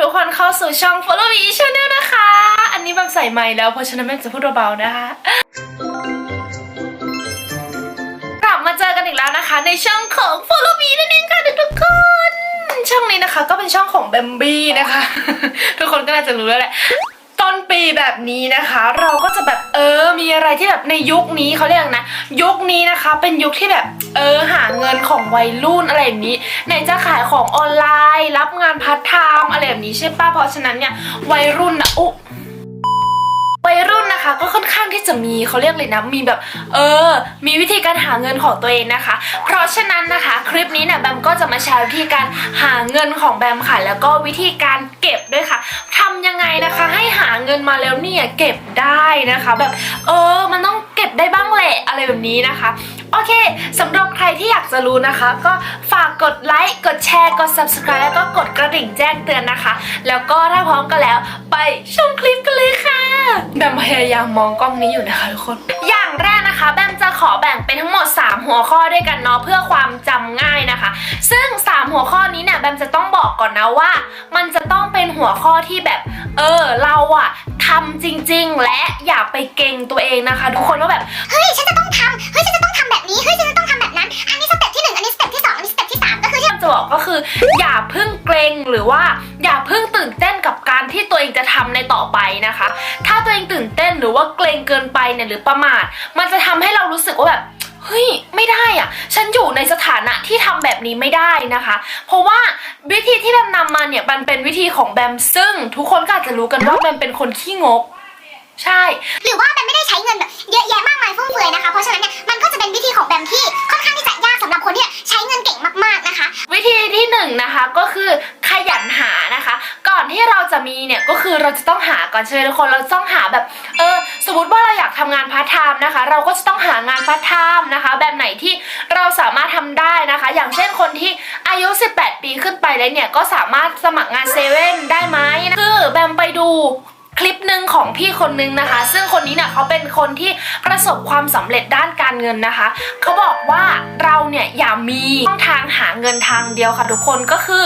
ทุกคนเข้าสู่ช่อง Follow Me Channel นะคะ อันนี้แบบใส่ไม้แล้วเพราะฉะนั้นแม่จะพูดเบาๆนะคะกลับมาเจอกันอีกแล้วนะคะ ในช่องของ Follow Me นั่นเองค่ะทุกคน ช่องนี้นะคะก็เป็นช่องของแบมบี้นะคะ ทุกคนก็น่าจะรู้แล้วแหละ ต้นปีแบบนี้นะคะ เราก็จะแบบเออมีอะไรที่แบบในยุคนี้เขาเรียกนะ ยุคนี้นะคะ เป็นยุคที่แบบเออหาเงินของวัยรุ่นอะไรแบบนี้ไหนจะขายของออนไลน์ รับงานพาร์ทไทม์อะไรแบบนี้ใช่ปะเพราะฉะนั้นเนี่ยวัยรุ่นนะอุ๊วัยรุ่น นะคะ ก็ค่อนข้างที่จะมีเขาเรียกเลยนะมีแบบเออ มีวิธีการหาเงินของตัวเองนะคะ เพราะฉะนั้นนะคะคลิปนี้เนี่ยแบมก็จะมาแชร์วิธีการหาเงินของแบมค่ะ แล้วก็วิธีการเก็บด้วยค่ะทำยังไงนะคะ ให้หาเงินมาแล้วเนี่ยเก็บได้นะคะ แบบเออมันต้อง เก็บได้บ้างแหละอะไรแบบนี้นะคะ โอเคสำหรับใครที่อยากจะรู้นะคะ ก็ฝากกดไลค์กดแชร์กด subscribe แล้วก็กดกระดิ่งแจ้งเตือนนะคะ แล้วก็ถ้าพร้อมกันแล้ว ไปชมคลิปกันเลยค่ะแบมพยายามมองกล้องนี้อยู่นะคะทุกคน อย่างแรกนะคะ แบมจะขอแบ่งเป็นทั้งหมด 3 หัวข้อด้วยกันเนาะเพื่อความจำง่ายนะคะ ซึ่ง 3 หัวข้อนี้เนี่ยแบมจะต้องบอกก่อนนะว่า มันจะต้องเป็นหัวข้อที่แบบ เออเราอะ ทำจริง ๆ และอย่าไปเก่งตัวเองนะคะ ทุกคนว่าแบบเฮ้ยฉันจะต้องทำเฮ้ยฉันจะต้องทำแบบนี้เฮ้ยฉันจะต้องทำแบบนั้น อันนี้สเต็ปที่หนึ่งอันนี้สเต็ปที่สองอันนี้สเต็ปที่สามก็คือที่จะบอกก็คือ อย่าเพิ่งเกรงหรือว่าอย่าเพิ่งตื่นเต้นกับการที่ตัวเองจะทำในต่อไปนะคะ ถ้าตัวเองตื่นเต้นหรือว่าเกรงเกินไปเนี่ยหรือประมาท มันจะทำให้เรารู้สึกว่าแบบ เฮ้ยไม่ได้อะฉันอยู่ในสถานะที่ทำแบบนี้ไม่ได้นะคะ เพราะว่าวิธีที่แบมนำมาเนี่ยมันเป็นวิธีของแบมซึ่ง ทุกคนก็อาจจะรู้กันว่าแบมเป็นคนขี้งก ใช่ หรือว่าแบมไม่ได้ใช้เงินแบบเยอะแยะมากมายฟุ่มเฟือยนะคะ เพราะฉะนั้นเนี่ยมันก็จะเป็นวิธีของแบมที่ค่อนข้างที่จะยากสำหรับคนที่ใช้เงินเก่งมากๆนะคะ วิธีที่หนึ่งนะคะก็คือขยันหานะคะ ก่อนที่เราจะมีเนี่ยก็คือเราจะต้องหาก่อนใช่ไหมทุกคนเราต้องหาแบบเออสมมติว่าเรางานพาร์ทไทม์นะคะ เราก็จะต้องหางานพาร์ทไทม์นะคะ แบบไหนที่เราสามารถทำได้นะคะ อย่างเช่นคนที่อายุ 18 ปีขึ้นไปแล้วเนี่ยก็สามารถสมัครงานเซเว่นได้ไหมคือแบมไปดูคลิปหนึ่งของพี่คนนึงนะคะ ซึ่งคนนี้เนี่ยเขาเป็นคนที่ประสบความสำเร็จด้านการเงินนะคะ เขาบอกว่าเราเนี่ยอย่ามีช่องทางหาเงินทางเดียวค่ะทุกคนก็คือ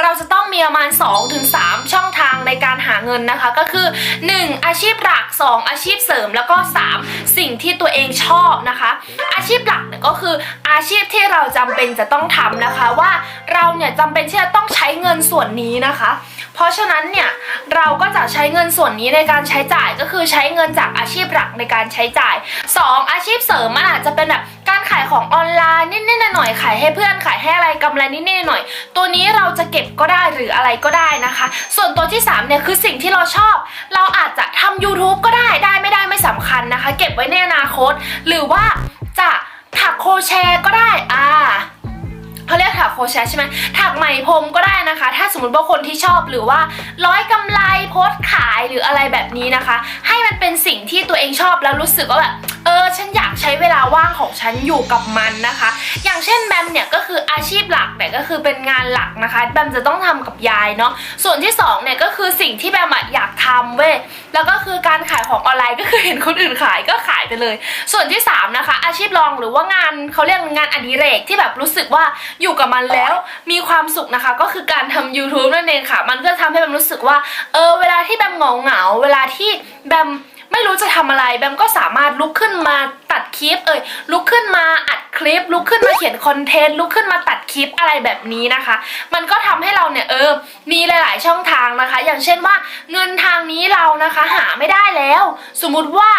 เราจะต้องมีประมาณ2-3ถึง3ช่องทาง ในการหาเงินนะคะ ก็คือ 1. อาชีพหลัก 2. อาชีพเสริมแล้วก็ 3. สิ่งที่ตัวเองชอบนะคะ อาชีพหลักเนี่ยก็คืออาชีพที่เราจำเป็นจะต้องทำนะคะว่าเราเนี่ยจำเป็นที่จะต้องใช้เงินส่วนนี้นะคะ เพราะฉะนั้นเนี่ยเราก็จะใช้เงินส่วนนี้ในการใช้จ่ายก็คือใช้เงินจากอาชีพหลักในการใช้จ่าย 2. อาชีพเสริมมันอาจจะเป็นแบบ ขายของออนไลน์นิดๆหน่อยๆขายให้เพื่อนขายให้อะไรกำไรนิดๆหน่อยๆตัวนี้เราจะเก็บก็ได้หรืออะไรก็ได้นะคะ ส่วนตัวที่3เนี่ยคือสิ่งที่เราชอบ เราอาจจะทำ YouTube ก็ได้ได้ไม่ได้ไม่สำคัญนะคะ เก็บไว้ในอนาคต หรือว่าจะถักโครเชต์ก็ได้อ่าเขาเรียกถักโครเชต์ใช่ไหมถักไหมพรมก็ได้นะคะ ถ้าสมมติว่าคนที่ชอบหรือว่าร้อยกำไรโพสขายหรืออะไรแบบนี้นะคะ ให้มันเป็นสิ่งที่ตัวเองชอบแล้วรู้สึกว่าแบบ ออฉันอยากใช้เวลาว่างของฉันอยู่กับมันนะคะ อย่างเช่นแบมเนี่ยก็คืออาชีพหลักเนี่ยก็คือเป็นงานหลักนะคะแบมจะต้องทำกับยายเนาะส่วนที่สองเนี่ยก็คือสิ่งที่แบมอยากทำเว้ยแล้วก็คือการขายของออนไลน์ก็คือเห็นคนอื่นขายก็ขายไปเลย ส่วนที่สามนะคะอาชีพรองหรือว่างานเขาเรียกงานอดิเรกที่แบบรู้สึกว่าอยู่กับมันแล้วมีความสุขนะคะ ก็คือการทำ YouTube นั่นเองค่ะ มันก็ทำให้แบมรู้สึกว่าเออเวลาที่แบมเหงาเหงาเวลาที่แบม ไม่รู้จะทำอะไรแบมก็สามารถลุกขึ้นมาตัดคลิป เอ่ยลุกขึ้นมาอัดคลิป ลุกขึ้นมาเขียนคอนเทนต์ลุกขึ้นมาตัดคลิปอะไรแบบนี้นะคะ มันก็ทำให้เราเนี่ยเออมีหลาย ๆ ช่องทางนะคะ อย่างเช่นว่าเงินทางนี้เรานะคะหาไม่ได้แล้ว สมมุติว่า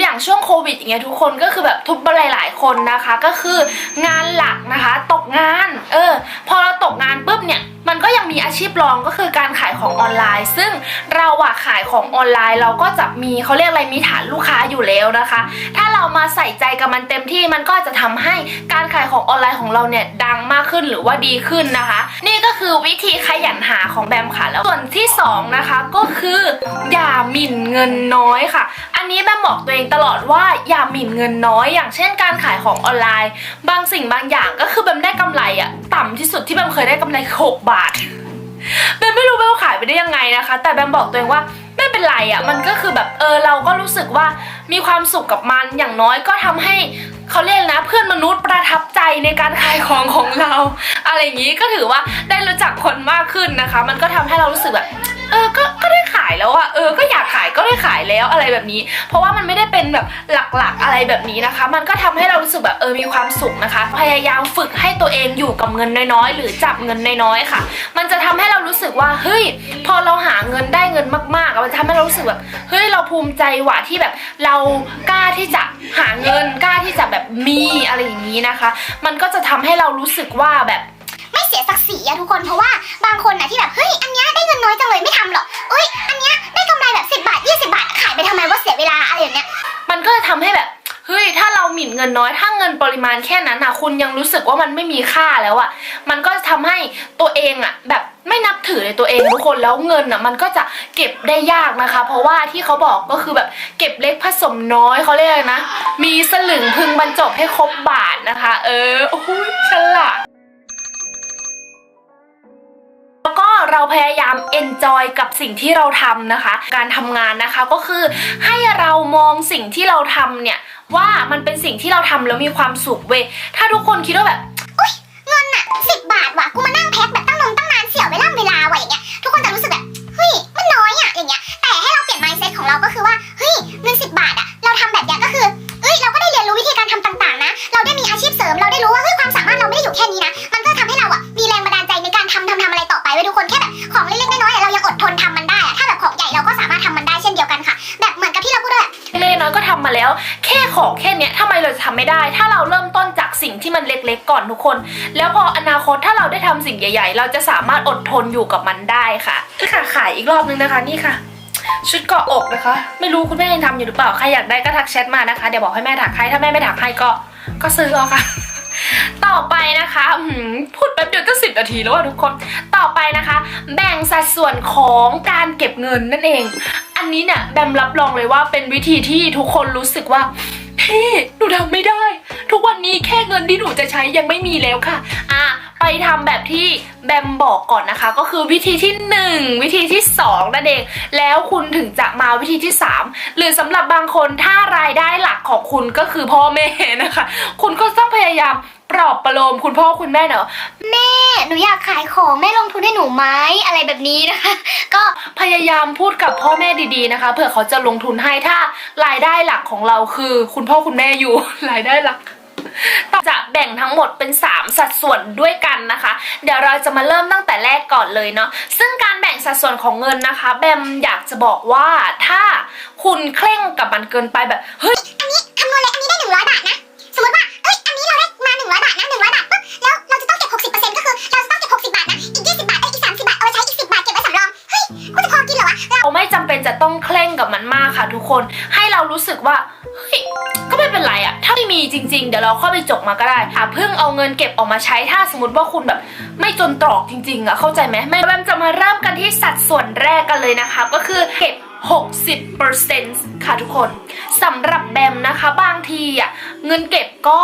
อย่างช่วงโควิดอย่างเงี้ยทุกคนก็คือแบบทุบหลาย ๆ คนนะคะ ก็คืองานหลักนะคะ ตกงาน เออ พอเราตกงานปุ๊บเนี่ยมันก็ยังมีอาชีพรองก็คือการขายของออนไลน์ ซึ่งเราอะขายของออนไลน์ เราก็จะมีเขาเรียกอะไรมีฐานลูกค้าอยู่แล้วนะคะ ถ้าเรามาใส่ใจกับมันเต็มที่มันก็จะทำให้การขายของออนไลน์ของเราเนี่ยดังมากขึ้นหรือว่าดีขึ้นนะคะ นี่ก็คือวิธีขยันหาของแบมค่ะแล้วส่วนที่สองนะคะก็คืออย่าหมิ่นเงินน้อยค่ะ นี้แบมบอกตัวเองตลอดว่าอย่าหมิ่นเงินน้อย อย่างเช่นการขายของออนไลน์ บางสิ่งบางอย่างก็คือแบมได้กำไรอะต่ำที่สุดที่แบมเคยได้กำไรคือ6บาทแบมไม่รู้แบมขายไปได้ยังไงนะคะ แต่แบมบอกตัวเองว่าไม่เป็นไรอะ่ะมันก็คือแบบเออเราก็รู้สึกว่ามีความสุขกับมันอย่างน้อยก็ทำให้เขาเรียกนะ เพื่อนมนุษย์ประทับใจในการขายของของเรา อะไรอย่างนี้ก็ถือว่าได้รู้จักคนมากขึ้นนะคะ มันก็ทำให้เรารู้สึกแบบ เออก็ก็ได้ขายแล้วอะเออก็อยากขายก็ได้ขายแล้วอะไรแบบนี้ เพราะว่ามันไม่ได้เป็นแบบหลักๆอะไรแบบนี้นะคะ มันก็ทำให้เรารู้สึกแบบเออมีความสุขนะคะ พยายามฝึกให้ตัวเองอยู่กับเงินน้อยๆ หรือจับเงินน้อยๆค่ะ มันจะทำให้เรารู้สึกว่าเฮ้ยพอเราหาเงินได้เงินมากๆอะมันจะทำให้เรารู้สึกแบบเฮ้ยเราภูมิใจว่ะที่แบบเรากล้าที่จะหาเงินกล้าที่จะแบบมีอะไรอย่างนี้นะคะ มันก็จะทำให้เรารู้สึกว่าแบบ เสียศักดิ์ศรีอะทุกคนเพราะว่าบางคนนะที่แบบเฮ้ยอันเนี้ยได้เงินน้อยจังเลยไม่ทำหรอกเอ้ยอันเนี้ยได้กำไรแบบ 10 บาท 20 บาท ขายไปทำไมว่าเสียเวลาอะไรอย่างเนี้ยมันก็จะทำให้แบบเฮ้ยถ้าเราหมิ่นเงินน้อยถ้าเงินปริมาณแค่นั้นนะคุณยังรู้สึกว่ามันไม่มีค่าแล้วอะมันก็จะทำให้ตัวเองอะแบบไม่นับถือในตัวเองทุกคนแล้วเงินอะมันก็จะเก็บได้ยากนะคะ เพราะว่าที่เขาบอกก็คือแบบเก็บเล็กผสมน้อยเขาเรียกนะ มีสลึงพึงบรรจบให้ครบบาทนะคะ เออโอ้ยฉลาด เราพยายาม enjoy กับสิ่งที่เราทำนะคะ การทำงานนะคะก็คือให้เรามองสิ่งที่เราทำเนี่ย ว่ามันเป็นสิ่งที่เราทำแล้วมีความสุขเว้ยถ้าทุกคนคิดว่าแบบเงินอะสิบบาท เนี้ยทำไมเราจะทำไม่ได้ ถ้าเราเริ่มต้นจากสิ่งที่มันเล็กๆก่อนทุกคน แล้วพออนาคตถ้าเราได้ทำสิ่งใหญ่ ๆ เราจะสามารถอดทนอยู่กับมันได้ค่ะนี่ค่ะขายอีกรอบนึงนะคะนี่ค่ะ ชุดเกาะอกนะคะ ไม่รู้คุณแม่ยังทำอยู่หรือเปล่าใครอยากได้ก็ทักแชทมานะคะเดี๋ยวบอกให้แม่ถักให้ถ้าแม่ไม่ถักให้ก็ก็ซื้อเอาค่ะ ต่อไปนะคะอื้อหือพูดแป๊บเดียวก็สิบนาทีแล้วอะทุกคน ต่อไปนะคะ แบ่งสัดส่วนของการเก็บเงินนั่นเอง อันนี้เนี่ยแบมรับรองเลยว่าเป็นวิธีที่ทุกคนรู้สึกว่า พี่หนูทำไม่ได้ ทุกวันนี้แค่เงินที่หนูจะใช้ยังไม่มีแล้วค่ะ อะไปทำแบบที่แบมบอกก่อนนะคะ ก็คือวิธีที่หนึ่งวิธีที่สองนั่นเองแล้วคุณถึงจะมาวิธีที่สามหรือสำหรับบางคนถ้ารายได้หลักของคุณก็คือพ่อแม่นะคะ คุณก็ต้องพยายามปลอบประโลมคุณพ่อคุณแม่เนอะแม่ หนูอยากขายของแม่ลงทุนให้หนูไหมอะไรแบบนี้นะคะ ก็พยายามพูดกับพ่อแม่ดีๆนะคะเผื่อเขาจะลงทุนให้ถ้ารายได้หลักของเราคือ คุณพ่อคุณแม่อยู่รายได้หลักจะแบ่งทั้งหมดเป็น 3 สัดส่วนด้วยกันนะคะ เดี๋ยวเราจะมาเริ่มตั้งแต่แรกก่อนเลยเนาะซึ่งการแบ่งสัดส่วนของเงินนะคะ แบมอยากจะบอกว่าถ้าคุณเคร่งกับมันเกินไปแบบเฮ้ยอันนี้คำนวณ ต้องเคร่งกับมันมากค่ะทุกคน ให้เรารู้สึกว่าเฮ้ยก็ไม่เป็นไรอะถ้าไม่มีจริง ๆ เดี๋ยวเราเข้าไปจกมาก็ได้ค่ะเพิ่งเอาเงินเก็บออกมาใช้ถ้าสมมติว่าคุณแบบ ไม่จนตรอกจริง ๆอะเข้าใจไหมแม่แบมจะมาเริ่มกันที่สัดส่วนแรกกันเลยนะคะ ก็คือเก็บ60%ค่ะทุกคนสำหรับแบมนะคะ บางทีอะเงินเก็บก็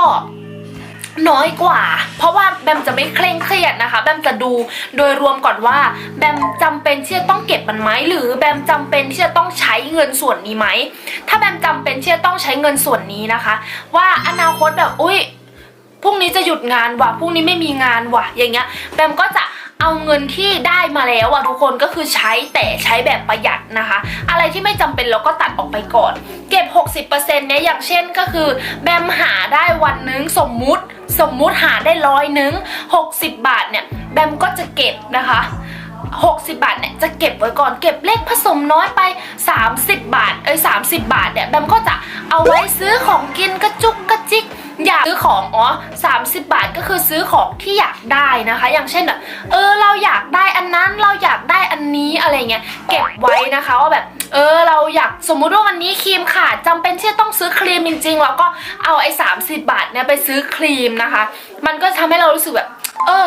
น้อยกว่า เพราะว่าแบมจะไม่เคร่งเครียดนะคะ แบมจะดูโดยรวมก่อนว่า แบมจำเป็นที่จะต้องเก็บมันไหมหรือแบมจำเป็นที่จะต้องใช้เงินส่วนนี้ไหม ถ้าแบมจำเป็นที่จะต้องใช้เงินส่วนนี้นะคะ ว่าอนาคตแบบอุ้ยพรุ่งนี้จะหยุดงานว่ะพรุ่งนี้ไม่มีงานว่ะ อย่างเงี้ย แบมก็จะ เอาเงินที่ได้มาแล้วอะทุกคนก็คือใช้แต่ใช้แบบประหยัดนะคะ อะไรที่ไม่จำเป็นเราก็ตัดออกไปก่อน เก็บ 60%เนี่ยอย่างเช่นก็คือแบมหาได้วันนึงสมมุติ สมมุติหาได้ร้อยนึง60 บาทเนี่ยแบมก็จะเก็บนะคะ60 บาทเนี่ยจะเก็บไว้ก่อนเก็บเลขผสมน้อยไป 30 บาทเอ้ย30 บาทเนี่ยแบมก็จะเอาไว้ซื้อของกินกระจุกกระจิก อยากซื้อของอ๋อ30 บาทก็คือซื้อของที่อยากได้นะคะ อย่างเช่นแบบเออเราอยากได้อันนั้นเราอยากได้อันนี้อะไรเงี้ยเก็บไว้นะคะว่าแบบเออเราอยากสมมุติว่าวันนี้ครีมขาดจำเป็นที่จะต้องซื้อครีมจริงๆเราก็เอาไอ้30 บาทเนี่ยไปซื้อครีมนะคะ มันก็ทำให้เรารู้สึกแบบ เออ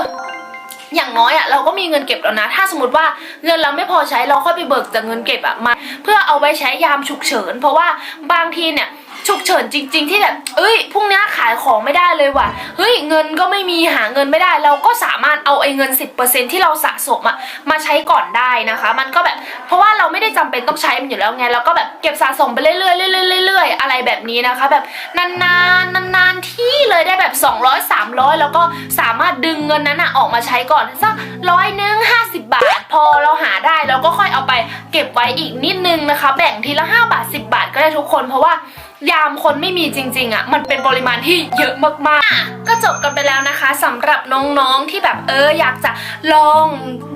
อย่างน้อยอะ่ะเราก็มีเงินเก็บแล้วนะ ถ้าสมมติว่าเงินเราไม่พอใช้เราค่อยไปเบิกจากเงินเก็บอะ่ะมา เพื่อเอาไว้ใช้ยามฉุกเฉิน เพราะว่าบางทีเนี่ย ฉุกเฉินจริง ๆ ที่แบบเอ้ยพรุ่งนี้ขายของไม่ได้เลยว่ะเฮ้ยเงินก็ไม่มีหาเงินไม่ได้ เราก็สามารถเอาไอ้เงิน 10%ที่เราสะสมอะมาใช้ก่อนได้นะคะ มันก็แบบเพราะว่าเราไม่ได้จำเป็นต้องใช้มันอยู่แล้วไงเราก็แบบเก็บสะสมไปเรื่อยๆเรื่อยๆเรื่อยๆอะไรแบบนี้นะคะ แบบนานๆนานๆที่เลยได้แบบ 200 300 แล้วก็สามารถดึงเงินนั้นอะออกมาใช้ก่อนสักร้อยหนึ่ง50 บาท พอเราหาได้เราก็ค่อยเอาไปเก็บไว้อีกนิดนึงนะคะ แบ่งทีละ 5 บาท 10 บาทก็ได้ทุกคนเพราะว่า ยามคนไม่มีจริง ๆอะมันเป็นปริมาณที่เยอะมากๆ ก็จบกันไปแล้วนะคะสำหรับน้องๆที่แบบเอออยากจะลอง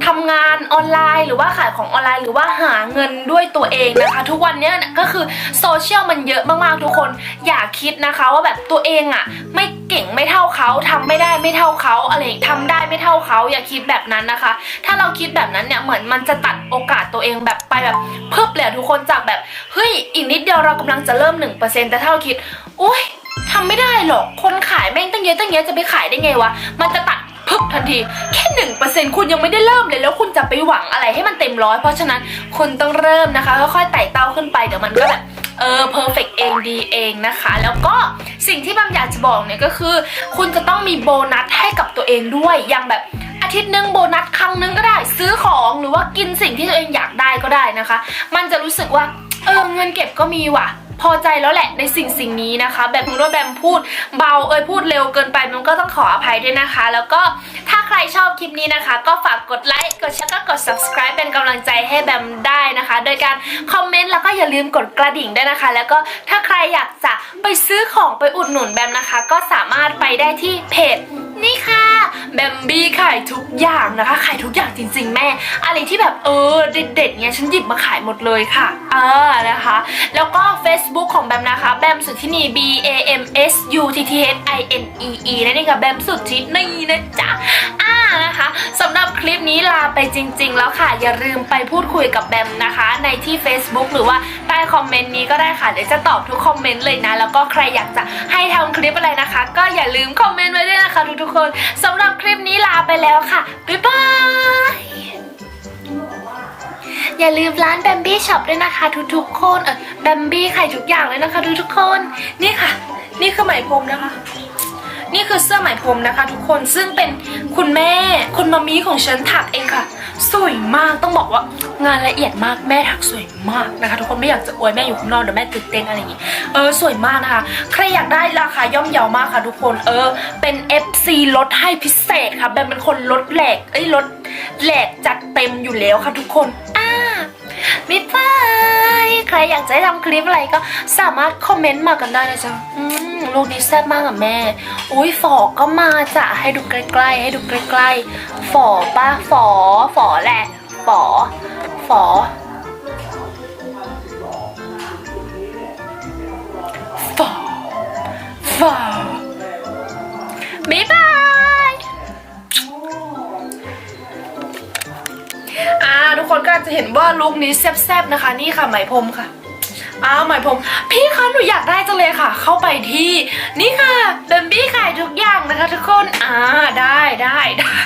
ทำงานออนไลน์ หรือว่าขายของออนไลน์ หรือว่าหาเงินด้วยตัวเองนะคะ ทุกวันเนี้ยก็คือโซเชียลมันเยอะมากๆทุกคนอย่าคิดนะคะว่าแบบตัวเองอะไม่เก่งไม่เท่าเขาทำไม่ได้ไม่เท่าเขาอะไรอย่างทำได้ไม่เท่าเขาอย่าคิดแบบนั้นนะคะ ถ้าเราคิดแบบนั้นเนี่ยเหมือนมันจะตัดโอกาสตัวเองแบบไปแบบเพิ่มเลยทุกคนจากแบบเฮ้ยอีกนิดเดียวเรากำลังจะเริ่ม1%แต่ถ้าเราคิดโอุ้ยทำไม่ได้หรอกคนขายแม่งตั้งเยอะตั้งเยอะจะไปขายได้ไงวะ มันจะตัดพึบทันที แค่หนึ่งเปอร์เซ็นคุณยังไม่ได้เริ่มเลยแล้วคุณจะไปหวังอะไรให้มันเต็มร้อยเพราะฉะนั้นคุณต้องเริ่มนะคะค่อยๆไต่เต้าขึ้นไปเดี๋ยวมันก็แบบเออเพอร์เฟกเองดีเองนะคะ แล้วก็สิ่งที่บางอยากจะบอกเนี่ยก็คือ คุณจะต้องมีโบนัสให้กับตัวเองด้วยอย่างแบบอาทิตย์หนึ่งโบนัสครั้งหนึงก็ได้ ซื้อของหรือว่ากินสิ่งที่ตัวเองอยากได้ก็ได้นะคะ มันจะรู้สึกว่าเออเงินเก็บก็มีว่ะ พอใจแล้วแหละในสิ่งสิ่งนี้นะคะ แบบรู้ว่าแบมพูดเบาเอ้ยพูดเร็วเกินไปมันก็ต้องขออภัยด้วยนะคะ แล้วก็ถ้าใครชอบคลิปนี้นะคะ ก็ฝากกดไลค์กดแชร์ก็กด subscribe เป็นกำลังใจให้แบมได้นะคะ โดยการคอมเมนต์แล้วก็อย่าลืมกดกระดิ่งด้วยนะคะ แล้วก็ถ้าใครอยากจะไปซื้อของไปอุดหนุนแบมนะคะ ก็สามารถไปได้ที่เพจนี่ค่ะ แบมบี้ขายทุกอย่างนะคะขายทุกอย่างจริง ๆ แม่ อะไรที่แบบเออเด็ดๆเนี่ยฉันหยิบมาขายหมดเลยค่ะ เออนะคะ แล้วก็ Facebook ของแบมนะคะแบมสุดทธินี B A M S U T T H I N E E นั่นเองค่ะแบมสุดทธินีนะจ๊ะอ่านะคะสำหรับคลิปนี้ลาไปจริง ๆ แล้วค่ะ อย่าลืมไปพูดคุยกับแบมนะคะ ในที่ Facebook หรือว่าใต้คอมเมนต์นี้ก็ได้ค่ะเดี๋ยวจะตอบทุกคอมเมนต์เลยนะ แล้วก็ใครอยากจะให้ทำคลิปอะไรนะคะ ก็อย่าลืมคอมเมนต์ไว้ด้วยนะคะทุกๆคนสำหรับคลิปนี้ลาไปแล้วค่ะ บ๊ายบาย อย่าลืมร้านแบมบี้ช็อปด้วยนะคะ ทุกๆคน เออแบมบี้ขายทุกอย่างเลยนะคะ ทุกๆคน นี่ค่ะ นี่คือไหมพรมนะคะ นี่คือเสื้อไหมพรมนะคะ ทุกคน ซึ่งเป็นคุณแม่ คุณมามีของฉันถักเองค่ะ สวยมากต้องบอกว่างานละเอียดมากแม่ถักสวยมากนะคะ ทุกคนไม่อยากจะอวยแม่อยู่ข้างนอกเดี๋ยวแม่ตื่นเต้นอะไรอย่างงี้เออสวยมากนะคะ ใครอยากได้ราคาย่อมเยาวมากค่ะ ทุกคนเออเป็น FC ลดให้พิเศษค่ะแบบเป็นคนลดแหลกเอ้ยลดแหลกจัดเต็มอยู่แล้วค่ะทุกคนอ่าบ๊ายบายใครอยากจะทำคลิปอะไรก็สามารถคอมเมนต์มากันได้นะจ๊ะอืม ลูกนี้แซ่บมากอะแม่ อุ้ยฝอก็มาจะให้ดูใกล้ๆ ให้ดูใกล้ๆ ฝอป้าฝอ ฝอแหละ ฝอ ฝอ ฝอ ฝอบ๊ายบายอ่าทุกคนก็จะเห็นว่าลุคนี้แซ่บๆนะคะ นี่ค่ะไหมพรมค่ะ อ้าวหมายผมพี่คะหนูอยากได้จังเลยค่ะ เข้าไปที่ นี่ค่ะเบมบี้ขายทุกอย่างนะคะทุกคนอ่าได้ได้ได้